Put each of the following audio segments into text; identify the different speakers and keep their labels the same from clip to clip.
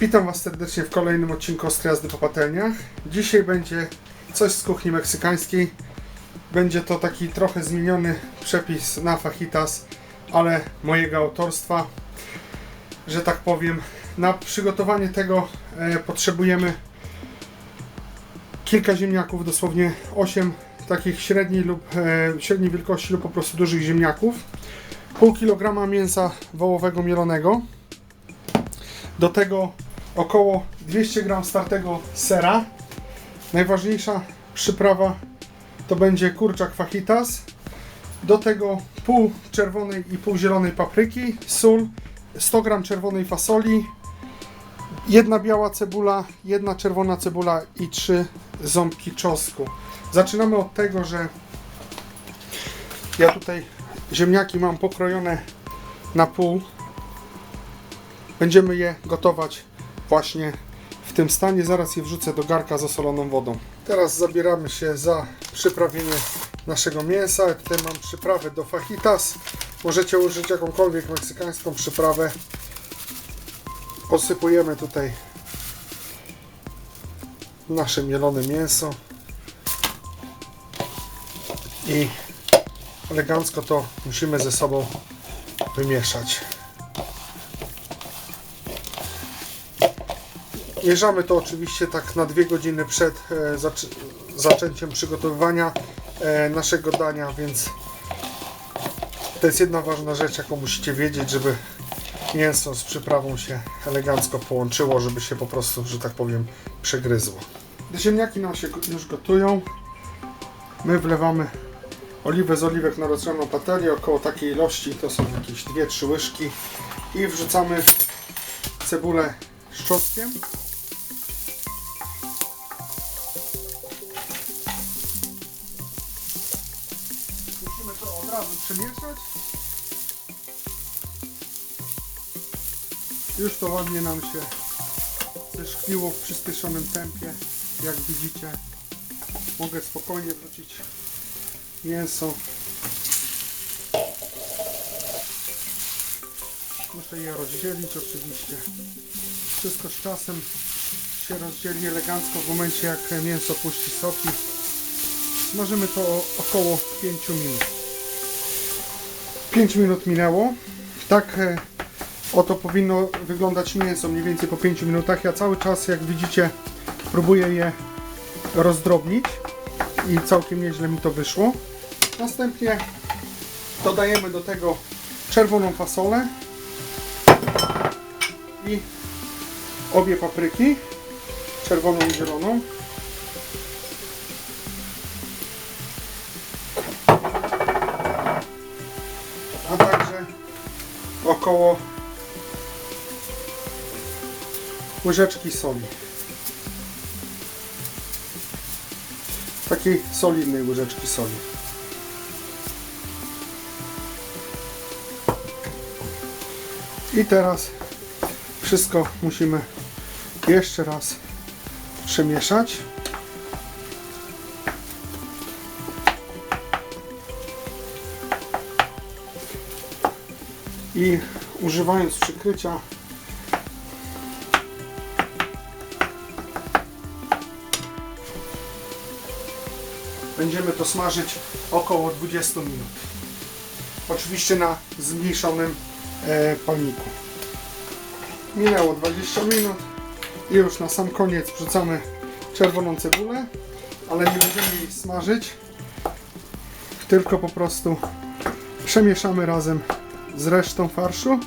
Speaker 1: Witam Was serdecznie w kolejnym odcinku Ostrej Jazdy po patelniach. Dzisiaj będzie coś z kuchni meksykańskiej. Będzie to taki trochę zmieniony przepis na fajitas, ale mojego autorstwa. Że tak powiem, na przygotowanie tego e, potrzebujemy kilka ziemniaków, dosłownie 8 takich średniej lub e, średniej wielkości lub po prostu dużych ziemniaków. Pół kilograma mięsa wołowego mielonego. Do tego około 200 gram startego sera. Najważniejsza przyprawa to będzie kurczak fajitas. Do tego pół czerwonej i pół zielonej papryki, sól, 100 gram czerwonej fasoli, jedna biała cebula, jedna czerwona cebula i trzy ząbki czosnku. Zaczynamy od tego, że ja tutaj ziemniaki mam pokrojone na pół. Będziemy je gotować właśnie w tym stanie. Zaraz je wrzucę do garka z osoloną wodą. Teraz zabieramy się za przyprawienie naszego mięsa. Tutaj mam przyprawę do fajitas. Możecie użyć jakąkolwiek meksykańską przyprawę. Posypujemy tutaj nasze mielone mięso i elegancko to musimy ze sobą wymieszać. Mierzamy to oczywiście tak na dwie godziny przed e, zac- zaczęciem przygotowywania e, naszego dania, więc to jest jedna ważna rzecz, jaką musicie wiedzieć, żeby mięso z przyprawą się elegancko połączyło, żeby się po prostu, że tak powiem, przegryzło. Gdy ziemniaki nam się już gotują, my wlewamy oliwę z oliwek na rozgrzaną patelnię, około takiej ilości, to są jakieś 2-3 łyżki i wrzucamy cebulę z razu przemieszać. Już to ładnie nam się zeszkliło w przyspieszonym tempie. Jak widzicie, mogę spokojnie wrzucić mięso. Muszę je rozdzielić oczywiście. Wszystko z czasem się rozdzieli elegancko w momencie jak mięso puści soki. Smażymy to około 5 minut. 5 minut minęło. Tak e, oto powinno wyglądać mięso mniej więcej po 5 minutach. Ja cały czas jak widzicie próbuję je rozdrobnić i całkiem nieźle mi to wyszło. Następnie dodajemy do tego czerwoną fasolę i obie papryki, czerwoną i zieloną. Około łyżeczki soli. Takiej solidnej łyżeczki soli. I teraz wszystko musimy jeszcze raz przemieszać. I używając przykrycia będziemy to smażyć około 20 minut. Oczywiście na zmniejszonym e, palniku. Minęło 20 minut i już na sam koniec wrzucamy czerwoną cebulę, ale nie będziemy jej smażyć, tylko po prostu przemieszamy razem z resztą farszu.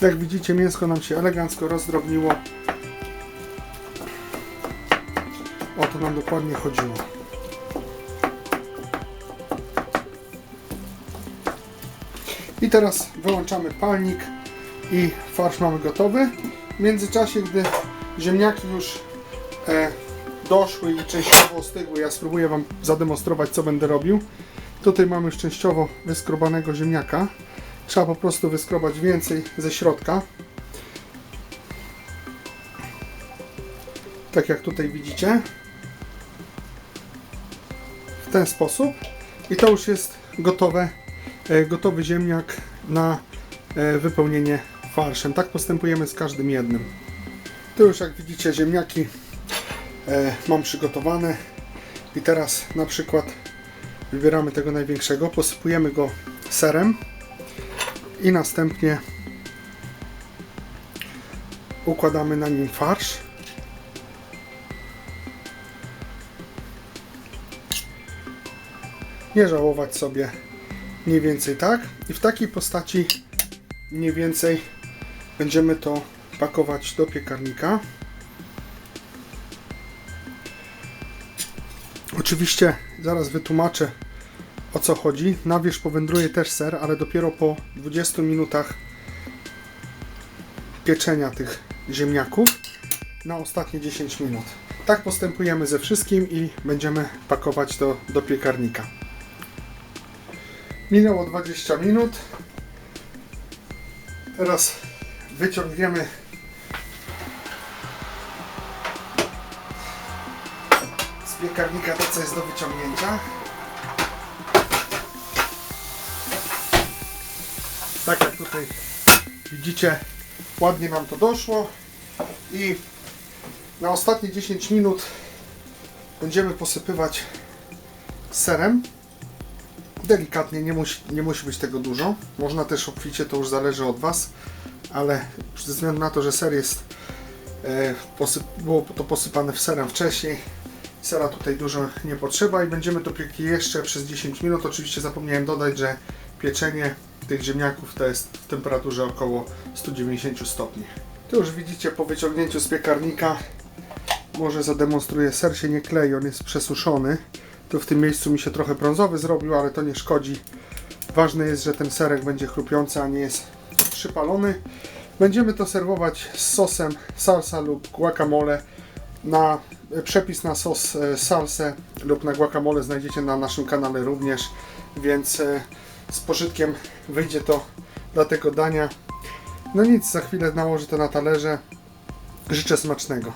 Speaker 1: Jak widzicie mięsko nam się elegancko rozdrobniło. O to nam dokładnie chodziło. I teraz wyłączamy palnik i farsz mamy gotowy. W międzyczasie, gdy ziemniaki już e, doszły i częściowo ostygły, ja spróbuję Wam zademonstrować, co będę robił. Tutaj mamy już częściowo wyskrobanego ziemniaka. Trzeba po prostu wyskrobać więcej ze środka. Tak jak tutaj widzicie. W ten sposób. I to już jest gotowe e, gotowy ziemniak na e, wypełnienie farszem. Tak postępujemy z każdym jednym. Tu już jak widzicie ziemniaki mam przygotowane i teraz na przykład wybieramy tego największego, posypujemy go serem i następnie układamy na nim farsz. Nie żałować sobie mniej więcej tak i w takiej postaci mniej więcej będziemy to pakować do piekarnika. Oczywiście zaraz wytłumaczę o co chodzi. Na wierzch powędruje też ser, ale dopiero po 20 minutach pieczenia tych ziemniaków na ostatnie 10 minut. Tak postępujemy ze wszystkim i będziemy pakować to do piekarnika. Minęło 20 minut. Teraz wyciągniemy piekarnika to, co jest do wyciągnięcia. Tak jak tutaj widzicie, ładnie nam to doszło i na ostatnie 10 minut będziemy posypywać serem. Delikatnie, nie musi, nie musi być tego dużo. Można też obficie, to już zależy od Was, ale ze względu na to, że ser jest e, było to posypane w serem wcześniej, sera tutaj dużo nie potrzeba i będziemy to piekli jeszcze przez 10 minut. Oczywiście zapomniałem dodać, że pieczenie tych ziemniaków to jest w temperaturze około 190 stopni. Tu już widzicie po wyciągnięciu z piekarnika, może zademonstruję, ser się nie klei, on jest przesuszony. Tu w tym miejscu mi się trochę brązowy zrobił, ale to nie szkodzi. Ważne jest, że ten serek będzie chrupiący, a nie jest przypalony. Będziemy to serwować z sosem salsa lub guacamole. Na przepis na sos e, salsę lub na guacamole znajdziecie na naszym kanale również, więc e, z pożytkiem wyjdzie to dla tego dania. No nic, za chwilę nałożę to na talerze. Życzę smacznego.